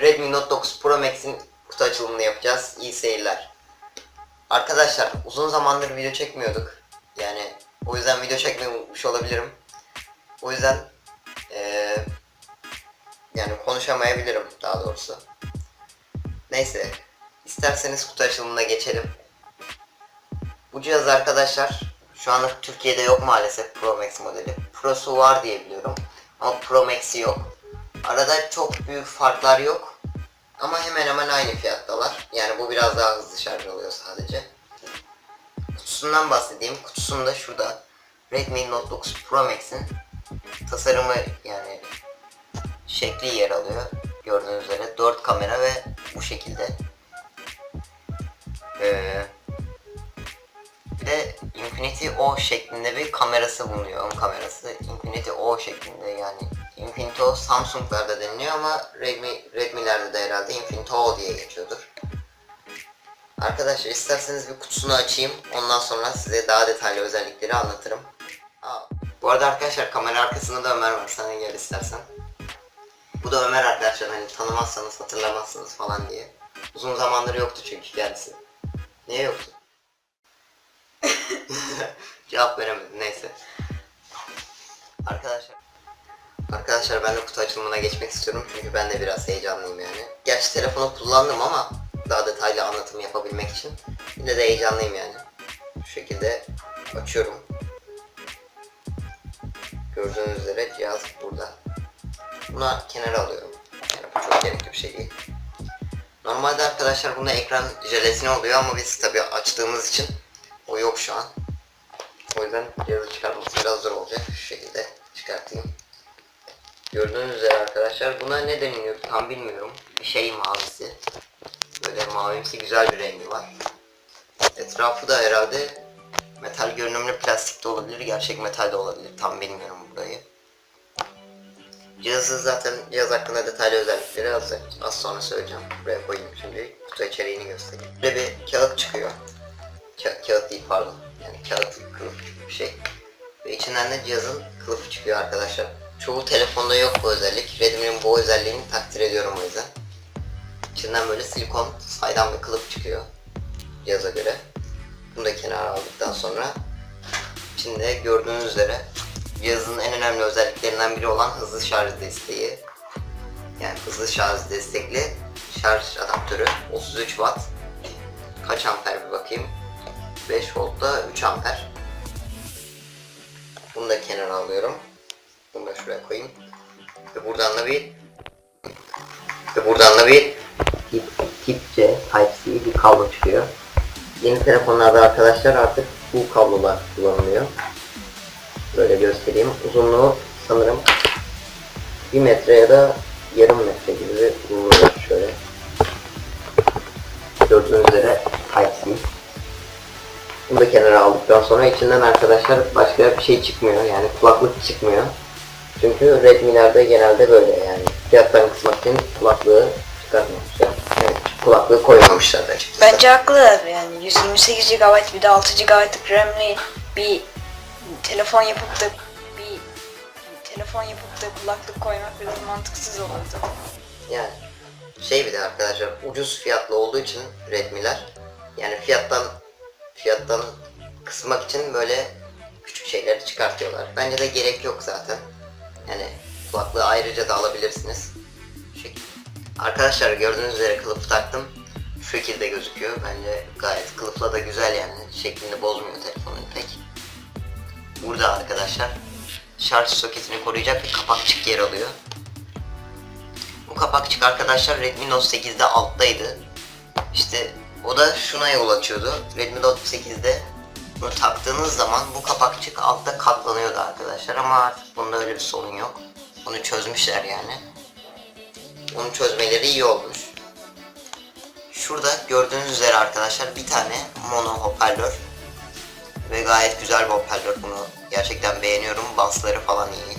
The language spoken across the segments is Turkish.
Redmi Note 9 Pro Max'in kutu açılımını yapacağız. İyi seyirler. Arkadaşlar uzun zamandır video çekmiyorduk. Yani o yüzden video çekmeyi unutmuş olabilirim. O yüzden eee, yani konuşamayabilirim daha doğrusu. Neyse isterseniz kutu açılımına geçelim. Bu cihaz arkadaşlar şu anlık Türkiye'de yok maalesef Pro Max modeli. Pro'su var diye biliyorum ama Pro Max'i yok. Arada çok büyük farklar yok ama hemen hemen aynı fiyattalar. Yani bu biraz daha hızlı şarj oluyor sadece. Kutusundan bahsedeyim. Kutusunda şurada Redmi Note 9 Pro Max'in tasarımı yani şekli yer alıyor. Gördüğünüz üzere 4 kamera ve bu şekilde. Ee, bir de Infinity O şeklinde bir kamerası bulunuyor. Ön kamerası Infinity O şeklinde yani. Infinity O Samsung'larda deniliyor ama Redmi, Redmi'lerde de herhalde Infinity O diye geçiyordur. Arkadaşlar isterseniz bir kutusunu açayım. Ondan sonra size daha detaylı özellikleri anlatırım. Aa, bu arada arkadaşlar kamera arkasında da Ömer var. Sana gel istersen. Bu da Ömer arkadaşlar hani tanımazsanız hatırlamazsınız falan diye. Uzun zamandır yoktu çünkü kendisi. Niye yoktu? Cevap veremedim neyse. Arkadaşlar Arkadaşlar ben de kutu açılımına geçmek istiyorum çünkü ben de biraz heyecanlıyım yani. Gerçi telefonu kullandım ama daha detaylı anlatım yapabilmek için yine de heyecanlıyım yani. Şu şekilde açıyorum. Gördüğünüz üzere cihaz burada. Buna kenara alıyorum. Yani bu çok gerekli bir şey değil. Normalde arkadaşlar bunda ekran jelatini oluyor ama biz tabi açtığımız için o yok şu an. O yüzden cihazı çıkarması biraz zor olacak. Şu şekilde çıkartayım. Gördüğünüz üzere arkadaşlar buna ne deniliyor tam bilmiyorum. Bir şey mavisi. Böyle mavimsi güzel bir rengi var. Etrafı da herhalde metal görünümlü plastik de olabilir, gerçek metal de olabilir. Tam bilmiyorum burayı. Cihazı zaten cihaz hakkında detaylı özellikleri az, az sonra söyleyeceğim. Buraya koyayım şimdi kutu içeriğini göstereyim. Böyle bir kağıt çıkıyor. Ka- kağıt değil pardon. Yani kağıt kılıf bir şey. Ve içinden de cihazın kılıfı çıkıyor arkadaşlar. Çoğu telefonda yok bu özellik. Redmi'nin bu özelliğini takdir ediyorum o yüzden. İçinden böyle silikon saydam bir kılıf çıkıyor. Cihaza göre. Bunu da kenara aldıktan sonra içinde gördüğünüz üzere cihazın en önemli özelliklerinden biri olan hızlı şarj desteği. Yani hızlı şarj destekli şarj adaptörü 33 watt. Kaç amper bir bakayım. 5 voltta 3 amper. Bunu da kenara alıyorum. Bunu da şuraya koyayım. Ve buradan da bir ve buradan da bir tip, tip C, Type-C bir kablo çıkıyor. Yeni telefonlarda arkadaşlar artık bu kablolar kullanılıyor. Böyle göstereyim. Uzunluğu sanırım 1 metre ya da yarım metre gibi bir uzunluğu şöyle. Gördüğünüz üzere Type-C. Bunu da kenara aldıktan sonra içinden arkadaşlar başka bir şey çıkmıyor. Yani kulaklık çıkmıyor. Çünkü Redmi'lerde genelde böyle yani. Fiyattan kısmak için kulaklığı çıkartmamışlar. Yani kulaklığı koymamışlar açıkçası. Bence haklılar yani 128 GB bir de 6 GB'lık RAM'li bir telefon yapıp da bir telefon yapıp da kulaklık koymak biraz mantıksız olurdu. Yani şey bir de arkadaşlar ucuz fiyatlı olduğu için Redmi'ler yani fiyattan fiyattan kısmak için böyle küçük şeyleri çıkartıyorlar. Bence de gerek yok zaten. Yani kulaklığı ayrıca da alabilirsiniz. Şu. Arkadaşlar gördüğünüz üzere kılıf taktım. Şu şekilde gözüküyor. Bence gayet kılıfla da güzel yani. Şeklini bozmuyor telefonun pek. Burada arkadaşlar şarj soketini koruyacak bir kapakçık yer alıyor. Bu kapakçık arkadaşlar Redmi Note 8'de alttaydı. İşte o da şuna yol açıyordu. Redmi Note 8'de bunu taktığınız zaman bu kapakçık altta katlanıyordu arkadaşlar ama artık bunda öyle bir sorun yok. Bunu çözmüşler yani. Onu çözmeleri iyi olmuş. Şurada gördüğünüz üzere arkadaşlar bir tane mono hoparlör ve gayet güzel bir hoparlör bunu gerçekten beğeniyorum. Bassları falan iyi.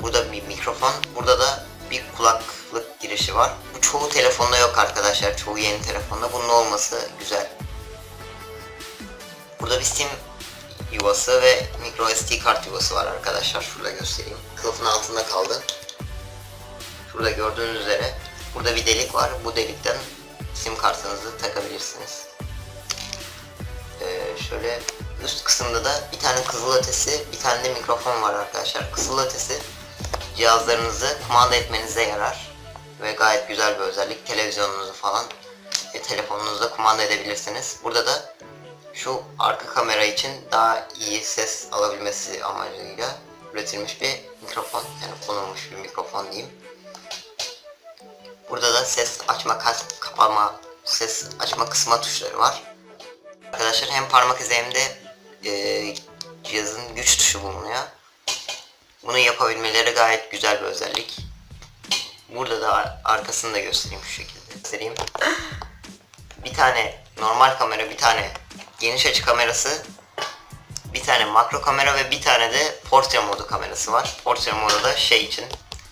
Burada bir mikrofon, burada da bir kulaklık girişi var. Bu çoğu telefonda yok arkadaşlar. Çoğu yeni telefonda bunun olması güzel. Burada bir sim yuvası ve micro SD kart yuvası var arkadaşlar. Şurada göstereyim. Kılıfın altında kaldı. Şurada gördüğünüz üzere Burada bir delik var. Bu delikten sim kartınızı takabilirsiniz. Ee, şöyle üst kısımda da bir tane kızılötesi, bir tane de mikrofon var arkadaşlar. Kızılötesi cihazlarınızı kumanda etmenize yarar ve gayet güzel bir özellik. Televizyonunuzu falan ve telefonunuzda kumanda edebilirsiniz. Burada da şu arka kamera için daha iyi ses alabilmesi amacıyla üretilmiş bir mikrofon yani konulmuş bir mikrofon diyeyim. Burada da ses açma kapama ses açma kısma tuşları var. Arkadaşlar hem parmak izi hem de e, cihazın güç tuşu bulunuyor. Bunu yapabilmeleri gayet güzel bir özellik. Burada da ar- arkasını da göstereyim şu şekilde. Göstereyim. Bir tane normal kamera, bir tane geniş açı kamerası, bir tane makro kamera ve bir tane de portre modu kamerası var. Portre modu da şey için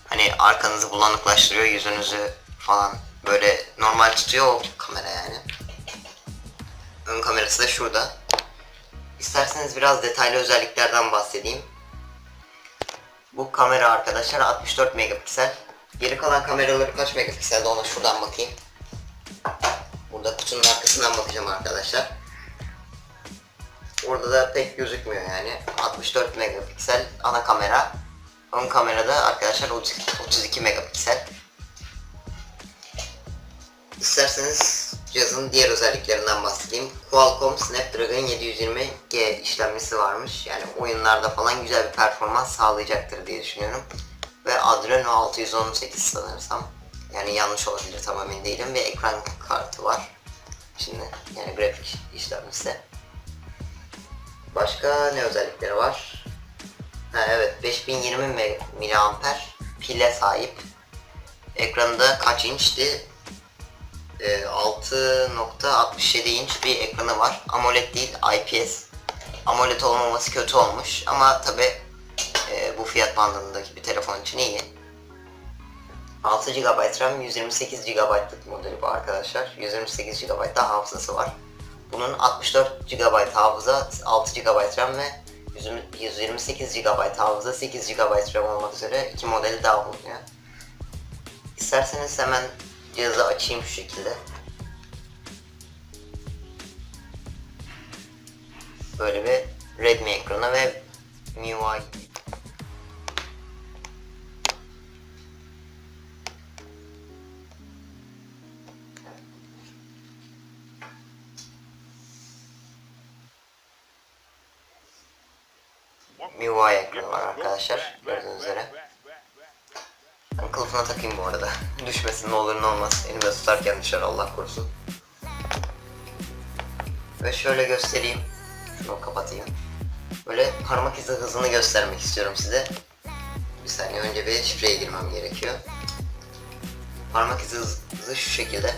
hani arkanızı bulanıklaştırıyor, yüzünüzü falan böyle normal tutuyor o kamera yani. Ön kamerası da şurada. İsterseniz biraz detaylı özelliklerden bahsedeyim. Bu kamera arkadaşlar 64 megapiksel. Geri kalan kameraları kaç megapikselde ona şuradan bakayım. Burada kutunun arkasından bakacağım arkadaşlar. Orada da pek gözükmüyor yani. 64 megapiksel ana kamera. Ön kamerada arkadaşlar 32 megapiksel. İsterseniz cihazın diğer özelliklerinden bahsedeyim. Qualcomm Snapdragon 720G işlemcisi varmış. Yani oyunlarda falan güzel bir performans sağlayacaktır diye düşünüyorum. Ve Adreno 618 sanırsam. Yani yanlış olabilir tam değilim. Ve ekran kartı var. Şimdi yani grafik işlemcisi. Başka ne özellikleri var? Ha evet 5020 mAh pile sahip. Ekranında kaç inçti? Ee, 6.67 inç bir ekranı var. AMOLED değil IPS. AMOLED olmaması kötü olmuş ama tabi bu fiyat bandındaki bir telefon için iyi. 6 GB RAM, 128 GB'lık modeli bu arkadaşlar. 128 GB da hafızası var. Bunun 64 GB hafıza, 6 GB RAM ve 128 GB hafıza, 8 GB RAM olmak üzere iki modeli daha bulunuyor. İsterseniz hemen cihazı açayım şu şekilde. Böyle bir Redmi ekranı ve MIUI Var arkadaşlar gördüğünüz üzere. Ben kılıfına takayım bu arada. Düşmesin ne olur ne olmaz. Elimde tutarken düşer Allah korusun. Ve şöyle göstereyim. Şunu kapatayım. Böyle parmak izi hızını göstermek istiyorum size. Bir saniye önce bir şifreye girmem gerekiyor. Parmak izi hızı şu şekilde.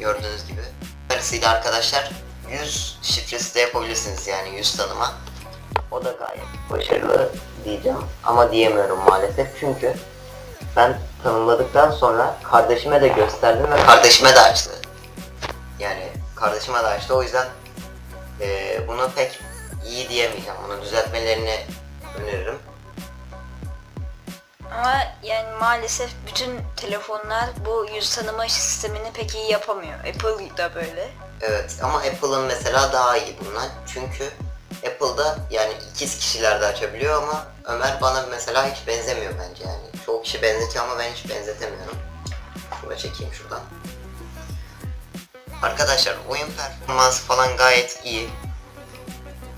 Gördüğünüz gibi. Arasıyla arkadaşlar 100 şifresi de yapabilirsiniz yani 100 tanıma. O da gayet başarılı diyeceğim ama diyemiyorum maalesef çünkü ben tanımladıktan sonra kardeşime de gösterdim ve kardeşime de açtı. Yani kardeşime de açtı o yüzden eee, bunu pek iyi diyemeyeceğim. Bunu düzeltmelerini öneririm. Ama yani maalesef bütün telefonlar bu yüz tanıma sistemini pek iyi yapamıyor. Apple da böyle. Evet ama Apple'ın mesela daha iyi bunlar. Çünkü Apple'da yani ikiz kişiler de açabiliyor ama Ömer bana mesela hiç benzemiyor bence yani. Çoğu kişi benzetiyor ama ben hiç benzetemiyorum. Şuna çekeyim şuradan. Arkadaşlar oyun performansı falan gayet iyi.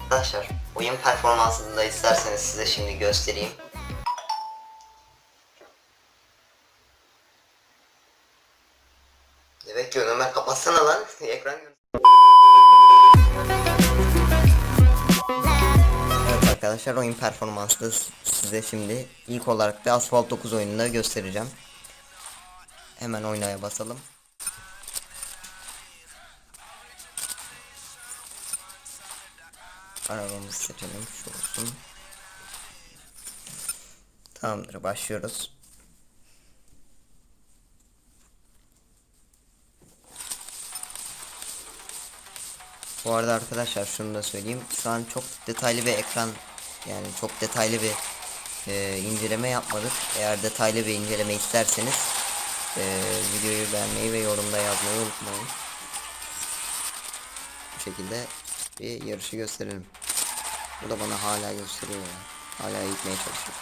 Arkadaşlar oyun performansını da isterseniz size şimdi göstereyim. Evet ki Ömer kapatsana lan ekran arkadaşlar oyun performansı size şimdi ilk olarak da Asphalt 9 oyununu göstereceğim. Hemen oynaya basalım. Arabamızı seçelim şu olsun. Tamamdır başlıyoruz. Bu arada arkadaşlar şunu da söyleyeyim. Şu an çok detaylı bir ekran yani çok detaylı bir e, inceleme yapmadık. Eğer detaylı bir inceleme isterseniz Ee, videoyu beğenmeyi ve yorumda yazmayı unutmayın. Bu şekilde bir yarışı gösterelim. Bu da bana hala gösteriyor. Hala gitmeye çalışıyor.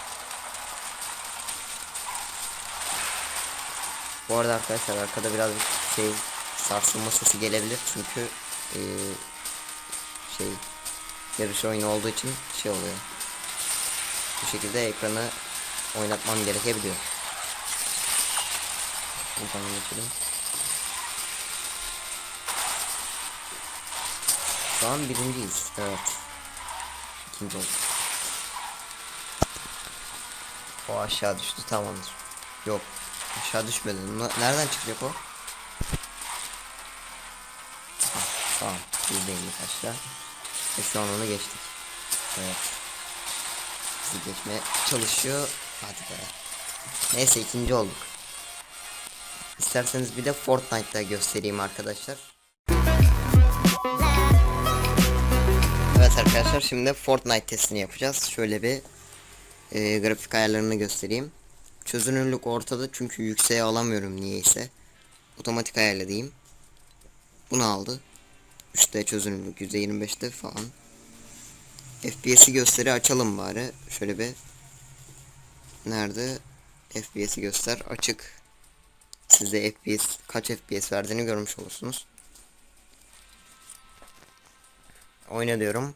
Bu arada arkadaşlar arkada biraz şey sarsılma sesi gelebilir çünkü eee, şey yarış oyunu olduğu için şey oluyor. Bu şekilde ekranı oynatmam gerekebiliyor. Buradan geçelim. Şu an birinciyiz. Evet. İkinci olduk. O aşağı düştü tamamdır. Yok. Aşağı düşmedi. Nereden çıkacak o? Tamam. Biz de indik aşağı. Ve şu an onu geçtik. Evet. Bizi geçmeye çalışıyor. Hadi be. Neyse ikinci olduk. İsterseniz bir de Fortnite'da göstereyim arkadaşlar. Evet arkadaşlar şimdi Fortnite testini yapacağız. Şöyle bir e, grafik ayarlarını göstereyim. Çözünürlük ortada çünkü yükseğe alamıyorum niyeyse. Otomatik ayarladayım. Bunu aldı. 3D çözünürlük %25'te falan. FPS'i gösteri açalım bari. Şöyle bir Nerede? FPS'i göster. Açık. Siz de FPS kaç FPS verdiğini görmüş olursunuz. Oyna diyorum.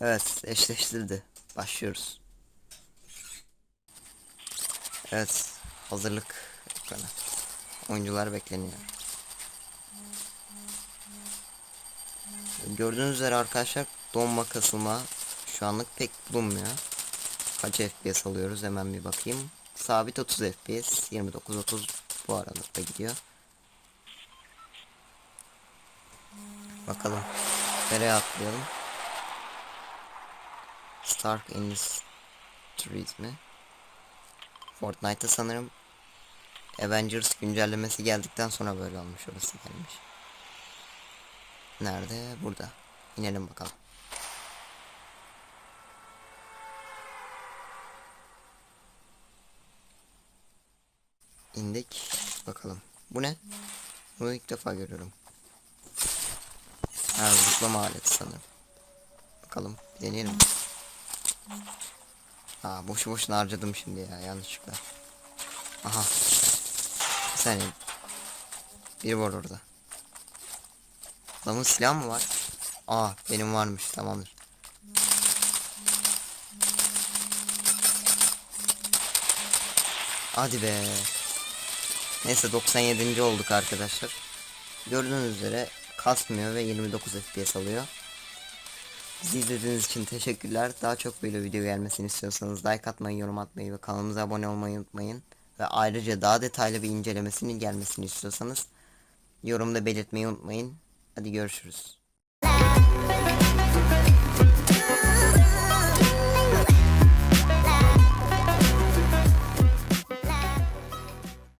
Evet eşleştirdi. Başlıyoruz. Evet hazırlık ekranı. Oyuncular bekleniyor. Gördüğünüz üzere arkadaşlar donma kasılma şu anlık pek bulunmuyor. Kaç FPS alıyoruz hemen bir bakayım. Sabit 30 FPS 29-30 bu aralıkta gidiyor. Bakalım nereye atlayalım. Stark Industries mi? Fortnite'ta sanırım Avengers güncellemesi geldikten sonra böyle olmuş orası gelmiş. Nerede? Burada. İnelim bakalım. İndik. Bakalım. Bu ne? Bunu ilk defa görüyorum. Ha zıplama aleti sanırım. Bakalım deneyelim. Aa boşu boşuna harcadım şimdi ya yanlışlıkla. Aha. Bir. Biri var orada. Adamın silah mı var? Aa benim varmış tamamdır. Hadi be. Neyse 97. olduk arkadaşlar. Gördüğünüz üzere kasmıyor ve 29 FPS alıyor. Bizi izlediğiniz için teşekkürler. Daha çok böyle video gelmesini istiyorsanız like atmayı, yorum atmayı ve kanalımıza abone olmayı unutmayın. Ve ayrıca daha detaylı bir incelemesinin gelmesini istiyorsanız yorumda belirtmeyi unutmayın. Hadi görüşürüz.